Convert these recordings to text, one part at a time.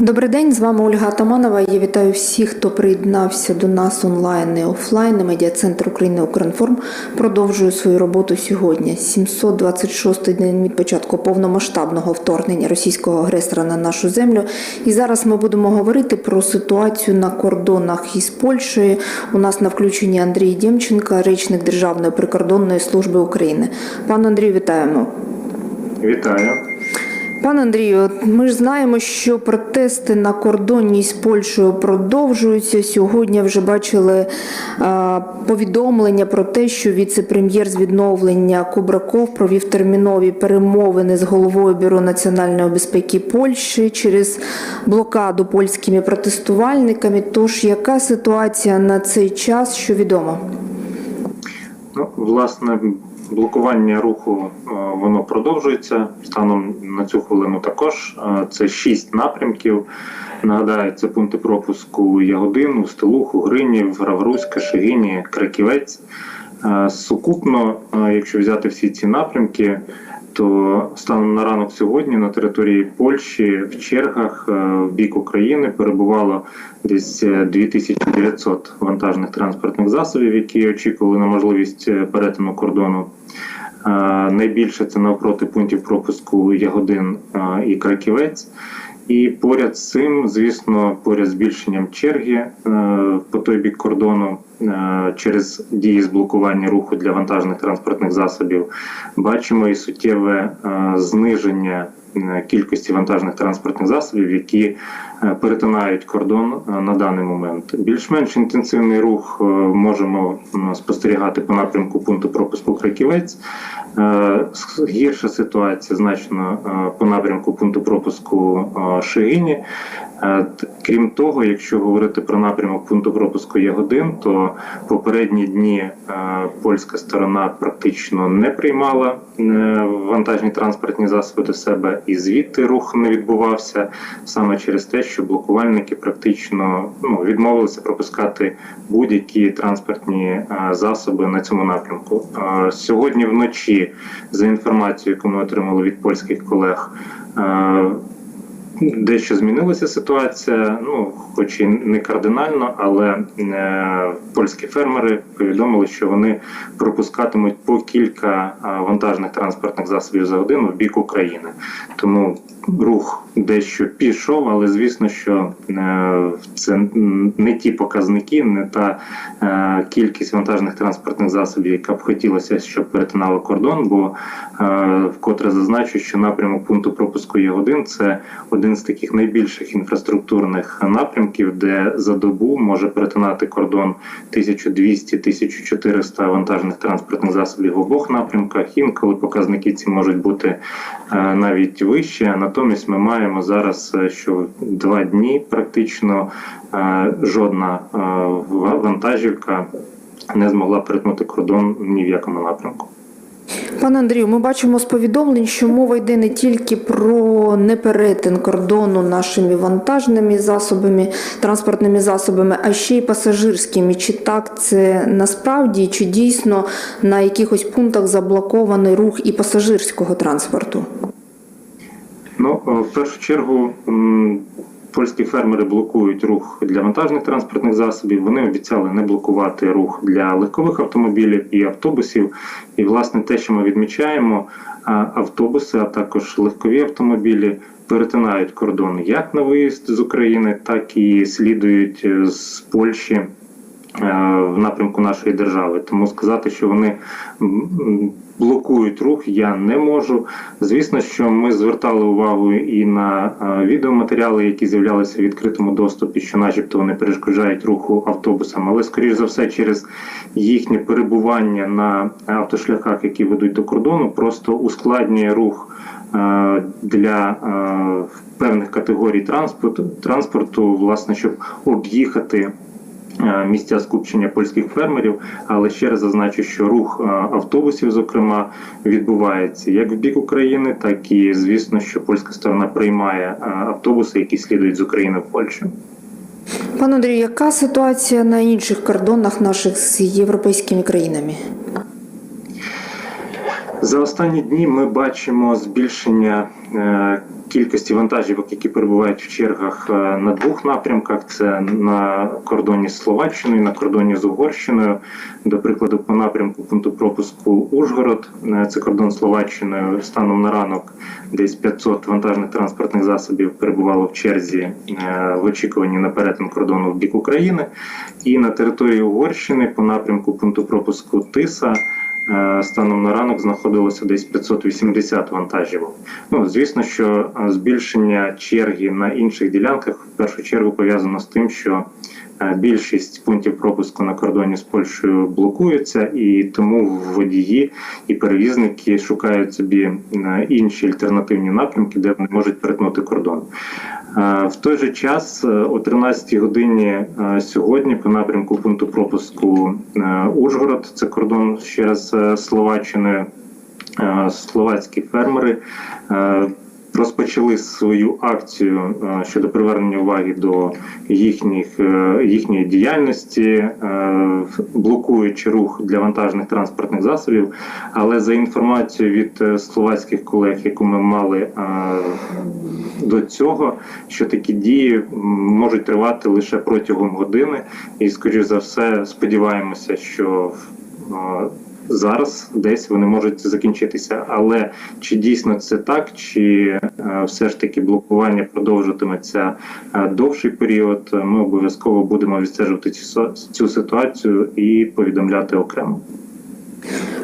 Добрий день, з вами Ольга Атаманова. Я вітаю всіх, хто приєднався до нас онлайн і офлайн. Медіа-центр України Укрінформ продовжує свою роботу сьогодні. 726-й день від початку повномасштабного вторгнення російського агресора на нашу землю. І зараз ми будемо говорити про ситуацію на кордонах із Польщею. У нас на включенні Андрій Дємченка, речник Державної прикордонної служби України. Пане Андрію, вітаємо. Вітаю. Пане Андрію, ми ж знаємо, що протести на кордоні з Польщею продовжуються. Сьогодні вже бачили а, повідомлення про те, що віце-прем'єр з відновлення Кубраков провів термінові перемовини з головою бюро національної безпеки Польщі через блокаду польськими протестувальниками. Тож яка ситуація на цей час, що відомо? Ну, власне, блокування руху е, воно продовжується. Станом на цю хвилину також Е, це шість напрямків. Нагадаю, це пункти пропуску Ягодину, Стелуху, Гринів, Гравруська, Шегині, Краківець. Е, Сукупно, якщо взяти всі ці напрямки, то станом на ранок сьогодні на території Польщі в чергах е, в бік України перебувало десь е, 2900 вантажних транспортних засобів, які очікували на можливість е, перетину кордону. Е, Найбільше це навпроти пунктів пропуску Ягодин е, і Краківець. І поряд з цим, звісно, поряд з збільшенням черги е, по той бік кордону е, через дії з блокування руху для вантажних транспортних засобів, бачимо і суттєве е, зниження кількості вантажних транспортних засобів, які перетинають кордон на даний момент. Більш-менш інтенсивний рух можемо спостерігати по напрямку пункту пропуску Краківець. Е, Гірша ситуація значно е, по напрямку пункту пропуску е, Шигині. Е, Крім того, якщо говорити про напрямок пункту пропуску Ягодин, то попередні дні е, польська сторона практично не приймала е, вантажні транспортні засоби до себе, і звідти рух не відбувався саме через те, що блокувальники практично ну, відмовилися пропускати будь-які транспортні засоби на цьому напрямку. Сьогодні вночі, за інформацією, яку ми отримали від польських колег. Дещо змінилася ситуація, ну хоч і не кардинально, але е, польські фермери повідомили, що вони пропускатимуть по кілька е, вантажних транспортних засобів за годину в бік України. Тому рух дещо пішов, але звісно, що е, це не ті показники, не та е, кількість вантажних транспортних засобів, яка б хотілося, щоб перетинали кордон. Бо е, вкотре зазначу, що напрямок пункту пропуску Є1 – це один з таких найбільших інфраструктурних напрямків, де за добу може перетинати кордон 1200-1400 вантажних транспортних засобів в обох напрямках. Інколи показники ці можуть бути навіть вищі. Натомість ми маємо зараз, е, що два дні практично е, жодна е, вантажівка не змогла перетнути кордон ні в якому напрямку. Пане Андрію, ми бачимо з повідомлень, що мова йде не тільки про неперетин кордону нашими вантажними засобами, транспортними засобами, а ще й пасажирськими. Чи так це насправді, чи дійсно на якихось пунктах заблокований рух і пасажирського транспорту? Ну, е, в першу чергу, польські фермери блокують рух для вантажних транспортних засобів. Вони обіцяли не блокувати рух для легкових автомобілів і автобусів. І, власне, те, що ми відмічаємо, автобуси, а також легкові автомобілі перетинають кордон як на виїзд з України, так і слідують е, з Польщі е, в напрямку нашої держави. Тому сказати, що вони блокують рух, я не можу. Звісно, що ми звертали увагу і на е, відеоматеріали, які з'являлися в відкритому доступі, що, начебто, вони перешкоджають руху автобусам, але скоріш за все, через їхнє перебування на автошляхах, які ведуть до кордону, просто ускладнює рух е, для е, певних категорій транспорту, транспорту, власне, щоб об'їхати місця скупчення польських фермерів. Але ще раз зазначу, що рух е, автобусів, зокрема, відбувається як в бік України, так і звісно, що польська сторона приймає е, автобуси, які слідують з України в Польщу. Пане Андрію, яка ситуація на інших кордонах наших з європейськими країнами? За останні дні ми бачимо збільшення е, кількості вантажівок, які перебувають в чергах е, на двох напрямках: це на кордоні з Словаччиною, на кордоні з Угорщиною. До прикладу, по напрямку пункту пропуску Ужгород, е, це кордон з Словаччиною. Станом на ранок десь 500 вантажних транспортних засобів перебувало в черзі в очікуванні на перетин кордону в бік України. І на території Угорщини по напрямку пункту пропуску Тиса. Е, Станом на ранок знаходилося десь 580 вантажівок. Ну звісно, що е, збільшення черги на інших ділянках в першу чергу пов'язано з тим, що більшість пунктів пропуску на кордоні з Польщею блокуються, і тому водії і перевізники шукають собі е, інші альтернативні напрямки, де вони можуть перетнути кордон. Е, В той же час е, о 13 годині е, сьогодні по напрямку пункту пропуску е, Ужгород, це кордон ще раз е, Словаччиною, е, словацькі фермери е, розпочали свою акцію е, щодо привернення уваги до їхніх, е, їхньої діяльності, е, блокуючи рух для вантажних транспортних засобів. Але за інформацією від словацьких колег, яку ми мали до цього, що такі дії можуть тривати лише протягом години, і скоріш за все сподіваємося, що зараз десь вони можуть закінчитися. Але чи дійсно це так, чи е, все ж таки блокування продовжуватиметься е, довший період? Ми обов'язково будемо відстежувати цю, цю ситуацію і повідомляти окремо.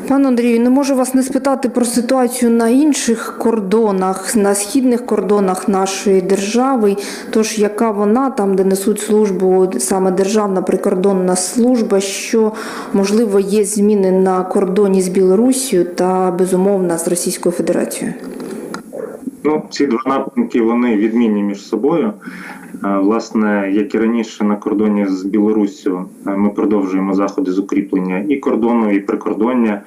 Пане Андрію, не можу вас не спитати про ситуацію на інших кордонах, на східних кордонах нашої держави. Тож, яка вона там, де несуть службу саме Державна прикордонна служба, що можливо є зміни на кордоні з Білоруссю та безумовно з Російською Федерацією? Ну, ці два напрямки вони відмінні між собою. Е, Власне, як і раніше на кордоні з Білоруссю, е, ми продовжуємо заходи з укріплення і кордону, і прикордоння.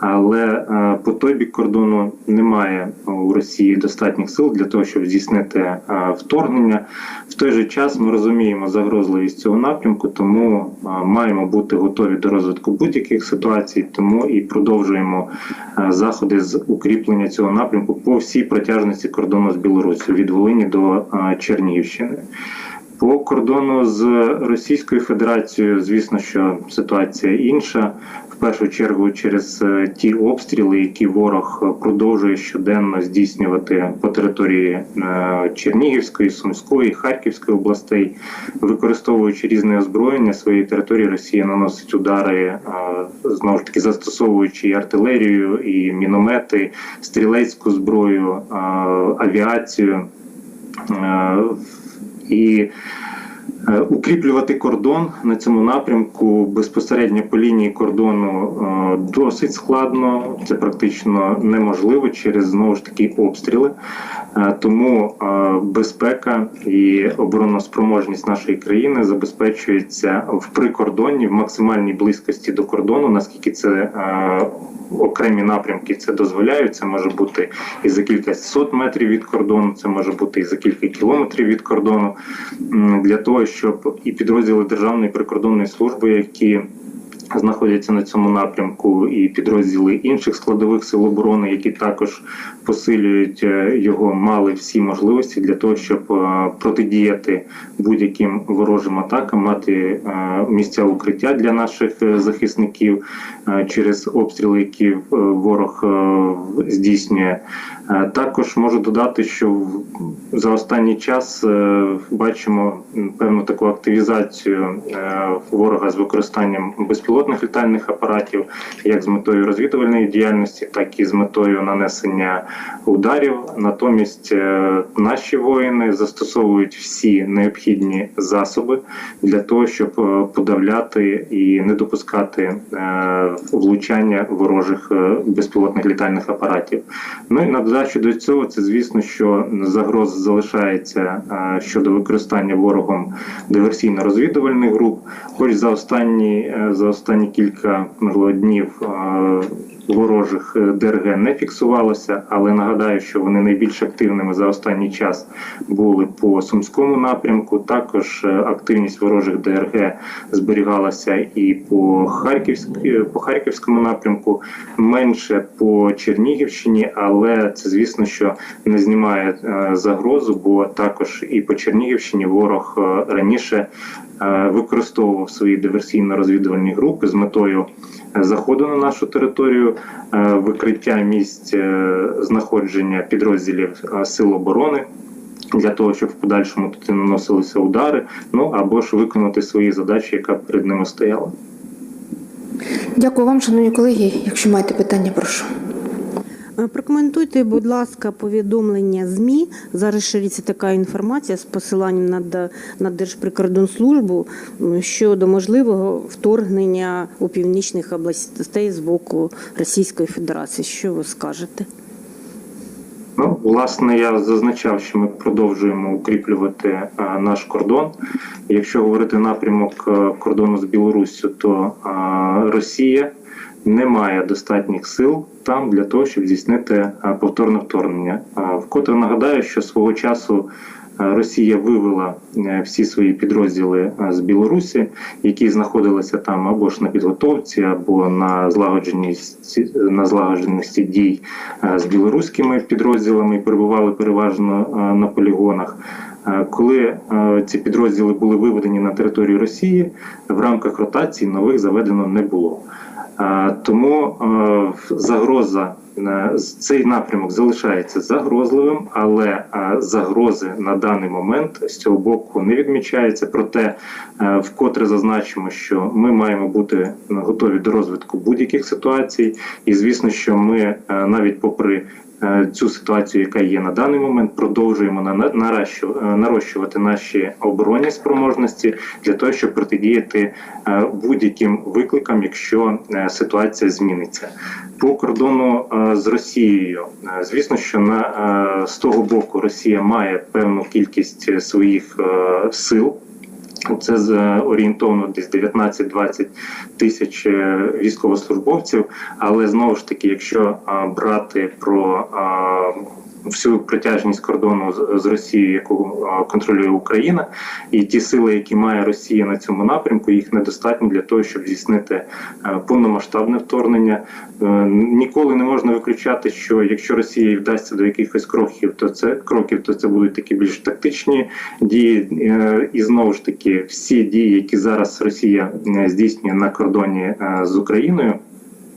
Але е, по той бік кордону немає у Росії достатніх сил для того, щоб здійснити е, вторгнення. В той же час ми розуміємо загрозливість цього напрямку, тому е, маємо бути готові до розвитку будь-яких ситуацій, тому і продовжуємо заходи з укріплення цього напрямку по всій протяжності кордону з Білорусі від Волині до Чернігівщини. По кордону з Російською Федерацією, звісно, що ситуація інша. В першу чергу через е, ті обстріли, які ворог продовжує щоденно здійснювати по території е, Чернігівської, Сумської, Харківської областей, використовуючи різне озброєння своєї території, Росія наносить удари е, знову ж таки застосовуючи і артилерію, і міномети, стрілецьку зброю, авіацію. І укріплювати кордон на цьому напрямку безпосередньо по лінії кордону е, досить складно. Це практично неможливо через знову ж таки обстріли. Е, Тому е, безпека і обороноспроможність нашої країни забезпечується в прикордонні, в максимальній близькості до кордону, наскільки це е, окремі напрямки це дозволяють. Це може бути і за кілька сот метрів від кордону, це може бути і за кілька кілометрів від кордону, для того, щоб і підрозділи Державної прикордонної служби, які знаходяться на цьому напрямку, і підрозділи інших складових сил оборони, які також посилюють е, його, мали всі можливості для того, щоб е, протидіяти будь-яким ворожим атакам, мати е, місця укриття для наших захисників через обстріли, які ворог здійснює. Також можу додати, що за останній час бачимо певну таку активізацію ворога з використанням безпілотних літальних апаратів, як з метою розвідувальної діяльності, так і з метою нанесення ударів. Натомість е, наші воїни застосовують всі необхідні засоби для того, щоб е, подавляти і не допускати е, влучання ворожих безпілотних літальних апаратів. Ну і на додачу до цього, це звісно, що загроз залишається щодо використання ворогом диверсійно-розвідувальних груп. Хоч за останні за останні кілька можливо, днів е, ворожих е, ДРГ не фіксувалося, але нагадаю, що вони найбільш активними за останній час були по сумському напрямку. Також е, активність ворожих ДРГ зберігалася і по Харківськ- по Харківському напрямку, менше по Чернігівщині, але це звісно, що не знімає загрозу, бо також і по Чернігівщині ворог раніше використовував свої диверсійно-розвідувальні групи з метою е, заходу на нашу територію, е, викриття місць е, знаходження підрозділів е, сил оборони. Для того щоб в подальшому тут наносилися удари, ну або ж виконати свої задачі, яка перед ними стояла. Дякую вам, шановні колеги. Якщо маєте питання, прошу. Е, Прокоментуйте, будь ласка, повідомлення ЗМІ. Зараз шириться така інформація з посиланням на, Держприкордонслужбу щодо можливого вторгнення у північних областей з боку Російської Федерації. Що ви скажете? Ну, власне, я зазначав, що ми продовжуємо укріплювати е, наш кордон. Якщо говорити напрямок е, кордону з Білоруссю, то е, Росія не має достатніх сил там для того, щоб здійснити е, повторне вторгнення. Вкотре нагадаю, що свого часу. е, Росія вивела е, всі свої підрозділи з Білорусі, які знаходилися там або ж на підготовці, або на злагодженості на злагодженості дій з білоруськими підрозділами і перебували переважно на полігонах. Коли ці підрозділи були виведені на територію Росії, в рамках ротації нових заведено не було. Е, Тому е, загроза е, цей напрямок залишається загрозливим, але е, загрози на даний момент з цього боку не відмічається. Проте е, вкотре зазначимо, що ми маємо бути готові до розвитку будь-яких ситуацій, і звісно, що ми е, навіть попри е, цю ситуацію, яка є на даний момент, продовжуємо е, нарощувати наші оборонні спроможності для того, щоб протидіяти е, будь-яким викликам, якщо е, ситуація зміниться. По кордону е, з Росією, е, звісно, що на е, з того боку Росія має певну кількість е, своїх е, сил. Це з е, орієнтовно десь 19-20 тисяч е, військовослужбовців. Але знову ж таки, якщо брати про всю притяжність кордону з, Росією, яку контролює Україна, і ті сили, які має Росія на цьому напрямку, їх недостатньо для того, щоб здійснити е, повномасштабне вторгнення. Е, Ніколи не можна виключати, що якщо Росія вдасться до якихось кроків, то це кроків, то це будуть такі більш тактичні дії. Е, І знову ж таки, всі дії, які зараз Росія е, здійснює на кордоні е, з Україною.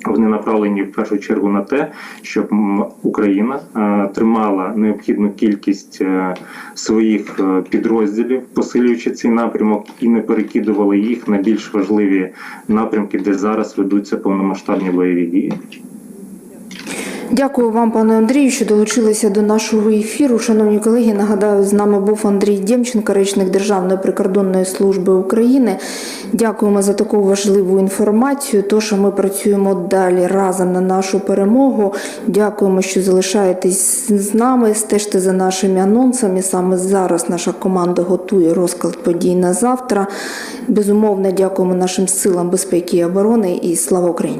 Вони направлені в першу чергу на те, щоб Україна е, тримала необхідну кількість е, своїх е, підрозділів, посилюючи цей напрямок, і не перекидувала їх на більш важливі напрямки, де зараз ведуться повномасштабні бойові дії. Дякую вам, пане Андрію, що долучилися до нашого ефіру. Шановні колеги, нагадаю, з нами був Андрій Дємченко, речник Державної прикордонної служби України. Дякуємо за таку важливу інформацію. Тож ми працюємо далі разом на нашу перемогу. Дякуємо, що залишаєтесь з нами. Стежте за нашими анонсами. Саме зараз наша команда готує розклад подій на завтра. Безумовно, дякуємо нашим силам безпеки і оборони і слава Україні.